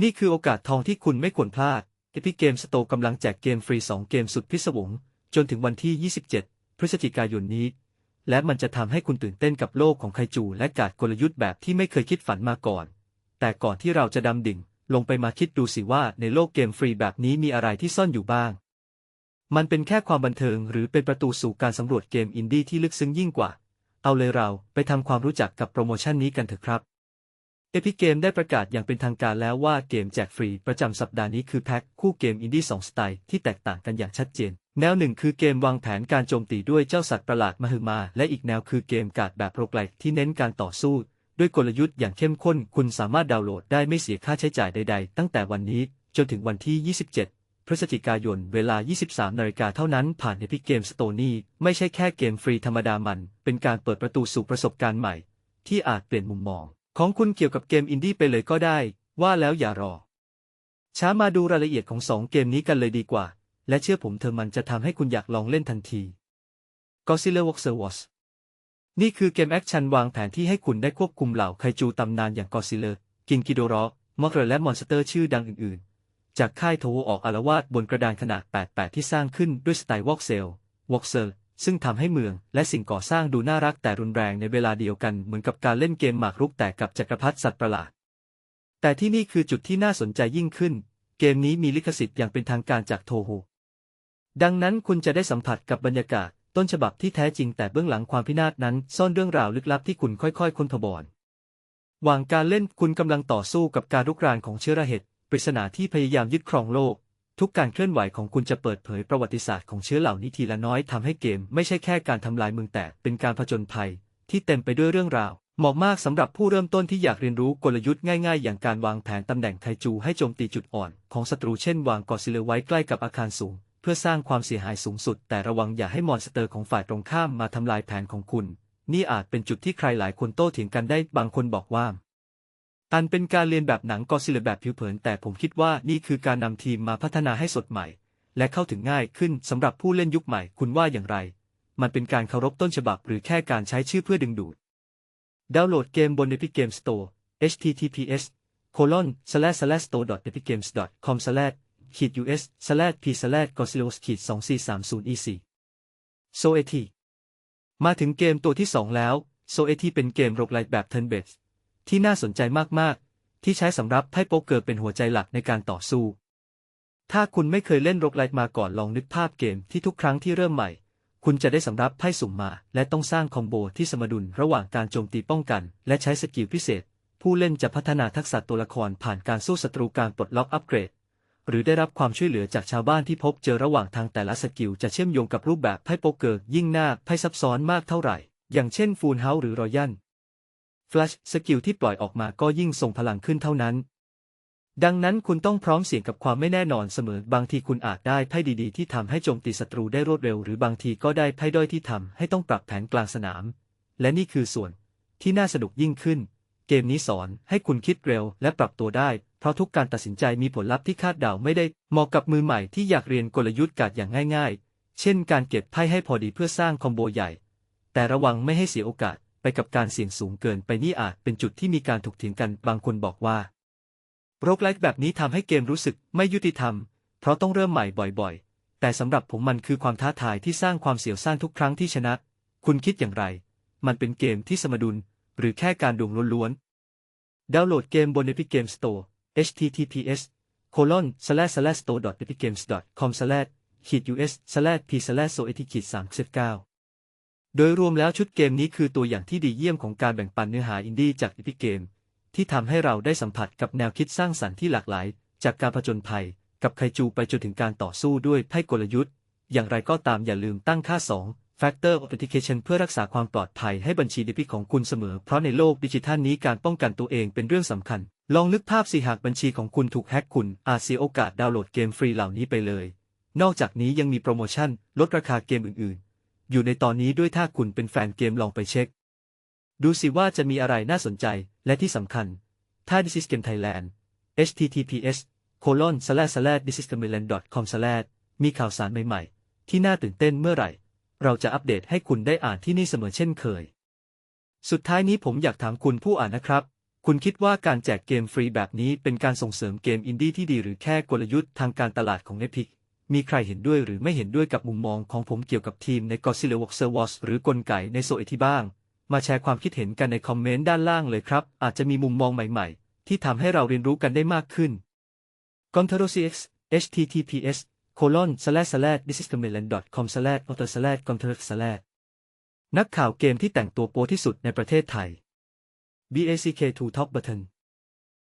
นี่คือโอกาสทองที่คุณไม่ควรพลาด Epic Game Store กำลังแจกเกมฟรี 2 เกมสุดพิศวง จนถึงวันที่ 27 พฤศจิกายนนี้ และมันจะทำให้คุณตื่นเต้นกับโลกของไคจูและการกลยุทธ์แบบที่ไม่เคยคิดฝันมาก่อน แต่ก่อนที่เราจะดำดิ่ง ลงไปมาคิดดูสิว่าในโลกเกมฟรีแบบนี้มีอะไรที่ซ่อนอยู่บ้าง มันเป็นแค่ความบันเทิงหรือเป็นประตูสู่การสำรวจเกมอินดี้ที่ลึกซึ้งยิ่งกว่า เอาเลยเราไปทำความรู้จักกับโปรโมชั่นนี้กันเถอะครับ เอพิเกมได้ประกาศอย่างเป็นทางการแล้วว่าเกมแจกฟรีประจำสัปดาห์นี้คือแพ็คคู่เกมอินดี้2สไตล์ที่แตกต่างกันอย่างชัดเจน แนวหนึ่งคือเกมวางแผนการโจมตีด้วยเจ้าสัตว์ประหลาดมหึมา และอีกแนวคือเกมการ์ดแบบโปรแกรกที่เน้นการต่อสู้ ด้วยกลยุทธ์อย่างเข้มข้น คุณสามารถดาวน์โหลดได้ไม่เสียค่าใช้จ่ายใด ๆ ตั้งแต่วันนี้จนถึงวันที่ 27 พฤศจิกายน เวลา 23 นาฬิกาเท่านั้นผ่าน Epic Game Store นี่ไม่ใช่แค่เกมฟรีธรรมดามัน เป็นการเปิดประตูสู่ประสบการณ์ใหม่ ที่อาจเปลี่ยนมุมมอง ของคุณเกี่ยวกับเกมอินดี้ไปเลยก็ได้ ว่าแล้วอย่ารอ ช้ามาดูรายละเอียดของ2เกมนี้กันเลยดีกว่า และเชื่อผมเธอมันจะทำให้คุณอยากลองเล่นทันที Godzilla Walker Wars นี่คือเกมแอคชั่นวางแผนที่ให้คุณได้ควบคุมเหล่าไคจูตำนานอย่างกอซิเลอร์กินกิโดรอมอร์และมอนสเตอร์ชื่อดังอื่นๆ จากค่ายโทออกอารวาสบนกระดานขนาด 88 ที่สร้างขึ้นด้วยสไตล์วอกเซลวอกเซอร์ ซึ่งทำให้เมืองและสิ่งก่อสร้างดูน่ารักแต่รุนแรงในเวลาเดียวกันเหมือนกับการเล่นเกมหมากรุกแต่กับจักรพรรดิสัตว์ประหลาด แต่ที่นี่คือจุดที่น่าสนใจยิ่งขึ้น เกมนี้มีลิขสิทธิ์อย่างเป็นทางการจากโทโฮดังนั้นคุณจะได้สัมผัสกับบรรยากาศ ต้นฉบับที่แท้จริงแต่เบื้องหลังความพินาศนั้น ซ่อนเรื่องราวลึกลับที่คุณค่อยๆ ค้นพบอนวางการเล่นคุณกำลังต่อสู้กับการรุกรานของเชื้อระเหตุปริศนาที่พยายามยึดครองโลก ทุกการเคลื่อนไหวของคุณจะเปิดเผยประวัติศาสตร์ของเชื้อเหล่านี้ทีละน้อยทำให้เกมไม่ใช่แค่การทำลายเมืองแต่เป็นการผจญภัย ที่เต็มไปด้วยเรื่องราวเหมาะมากสำหรับผู้เริ่มต้นที่อยากเรียนรู้กลยุทธ์ง่ายๆ อย่างการวางแผนตำแหน่งไทจูให้โจมตีจุดอ่อน ของศัตรูเช่นวางกอซิเลไว้ใกล้กับอาคารสูง เพื่อสร้างความเสียหายสูงสุด แต่ระวังอย่าให้มอนสเตอร์ของฝ่ายตรงข้ามมาทำลายแผนของคุณ นี่อาจเป็นจุดที่ใครหลายคนโต้เถียงกันได้บางคนบอกว่า อันเป็นการเรียนแบบหนังกอซิเลแบบผิวเผิน แต่ผมคิดว่านี่คือการนำทีมมาพัฒนาให้สดใหม่ และเข้าถึงง่ายขึ้นสำหรับผู้เล่นยุคใหม่คุณว่าอย่างไร มันเป็นการเคารพต้นฉบับหรือแค่การใช้ชื่อเพื่อดึงดูด ดาวน์โหลดเกมบน Epic Games Store https colon slash slash store epic games com slash ขีด us slash p slash gosillos ขีด2430 ec so at มาถึงเกมตัวที่ 2 แล้ว so at เป็นเกมโรกไลท์แบบ turn based ที่น่าสนใจมากๆ ที่ใช้สำหรับไพ่โป๊กเกอร์เป็นหัวใจหลักในการต่อสู้ ถ้าคุณไม่เคยเล่นโรกไลท์มาก่อนลองนึกภาพเกมที่ทุกครั้งที่เริ่มใหม่ คุณจะได้สำรับไพ่สุ่มมา และต้องสร้างคอมโบที่สมดุลระหว่างการโจมตีป้องกัน และใช้สกิลพิเศษ ผู้เล่นจะพัฒนาทักษะตัวละครผ่านการสู้ศัตรูการปลดล็อกอัปเกรดหรือได้รับความช่วยเหลือจากชาวบ้านที่พบเจอระหว่างทางแต่ละสกิลจะเชื่อมโยงกับรูปแบบไพ่โป๊กเกอร์ยิ่งหน้าไพ่ซับซ้อนมากเท่าไหร่ อย่างเช่นฟูลเฮาส์หรือรอยัล ฟลัชสกิลที่ปล่อยออกมาก็ยิ่งทรงพลังขึ้นเท่านั้น ดังนั้นคุณต้องพร้อมเสี่ยงกับความไม่แน่นอนเสมอ บางทีคุณอาจได้ไพ่ดีๆ ที่ทำให้โจมตีศัตรูได้รวดเร็ว หรือบางทีก็ได้ไพ่ด้อยที่ทำให้ต้องปรับแผนกลางสนาม และนี่คือส่วนที่น่าสนุกยิ่งขึ้น เกมนี้สอนให้คุณคิดเร็วและปรับตัวได้ เพราะทุกการตัดสินใจมีผลลัพธ์ที่คาดเดาไม่ได้ เหมาะกับมือใหม่ที่อยากเรียนกลยุทธ์การ์ดอย่างง่าย ๆ เช่น การเก็บไพ่ให้พอดีเพื่อสร้างคอมโบใหญ่ แต่ระวังไม่ให้เสียโอกาส ไปกับการเสี่ยงสูงเกินไปนี่อาจเป็นจุดที่มีการถกเถียงกันบางคนบอกว่าโรคไลท์แบบนี้ทำให้เกมรู้สึกไม่ยุติธรรม เพราะต้องเริ่มใหม่บ่อยๆ แต่สำหรับผมมันคือความท้าทายที่สร้างความเสียวซ่านทุกครั้งที่ชนะ คุณคิดอย่างไร มันเป็นเกมที่สมดุล หรือแค่การดวงล้วนๆ ดาวน์โหลดเกมบน Epic Games Store https colon slash slash store epicgames com slash us slash p slash so 3 9 โดยรวมแล้วชุดเกมนี้คือตัวอย่างที่ดีเยี่ยมของการแบ่งปันเนื้อหาอินดี้จาก Epic Game ที่ทำให้เราได้สัมผัสกับแนวคิดสร้างสรรค์ที่หลากหลาย จากการผจญภัย กับไคจูไปจนถึงการต่อสู้ด้วยไพ่กลยุทธ์ อย่างไรก็ตามอย่าลืมตั้งค่า 2 Factor Authentication เพื่อรักษาความปลอดภัยให้บัญชีดิพิของคุณเสมอ เพราะในโลกดิจิทัลนี้การป้องกันตัวเองเป็นเรื่องสำคัญ ลองนึกภาพสิหากบัญชีของคุณถูกแฮ็กคุณ อาจเสียโอกาสดาวน์โหลดเกมฟรีเหล่านี้ไปเลย นอกจากนี้ยังมีโปรโมชั่น ลดราคาเกมอื่นๆ อยู่ในตอนนี้ด้วยถ้าคุณเป็นแฟนเกมลองไปเช็ค ดูสิว่าจะมีอะไรน่าสนใจและที่สำคัญ ถ้า This is Game Thailand https colon slash slash this is g a m e l a n d com slash มีข่าวสารใหม่ๆ ที่น่าตื่นเต้นเมื่อไหร่ เราจะอัปเดตให้คุณได้อ่านที่นี่เสมอเช่นเคย สุดท้ายนี้ผมอยากถามคุณผู้อ่านนะครับ คุณคิดว่าการแจกเกมฟรีแบบนี้เป็นการส่งเสริมเกมอินดี้ที่ดีหรือแค่กลยุทธ์ทางการตลาดของ Epic มีใครเห็นด้วยหรือไม่เห็นด้วยกับมุมมองของผมเกี่ยวกับทีมใน Godzilla v s Wars หรือกลไกในโซเอทีบ้าง มาแชร์ความคิดเห็นกันในคอมเมนต์ด้านล่างเลยครับ อาจจะมีมุมมองใหม่ๆ ที่ทำให้เราเรียนรู้กันได้มากขึ้น c o n t r o CX https colon slash slash thisisthemelan.com slash author slash counter slash นักข่าวเกมที่แต่งตัวโป๊ที่สุดในประเทศไทย BACK2 Top Button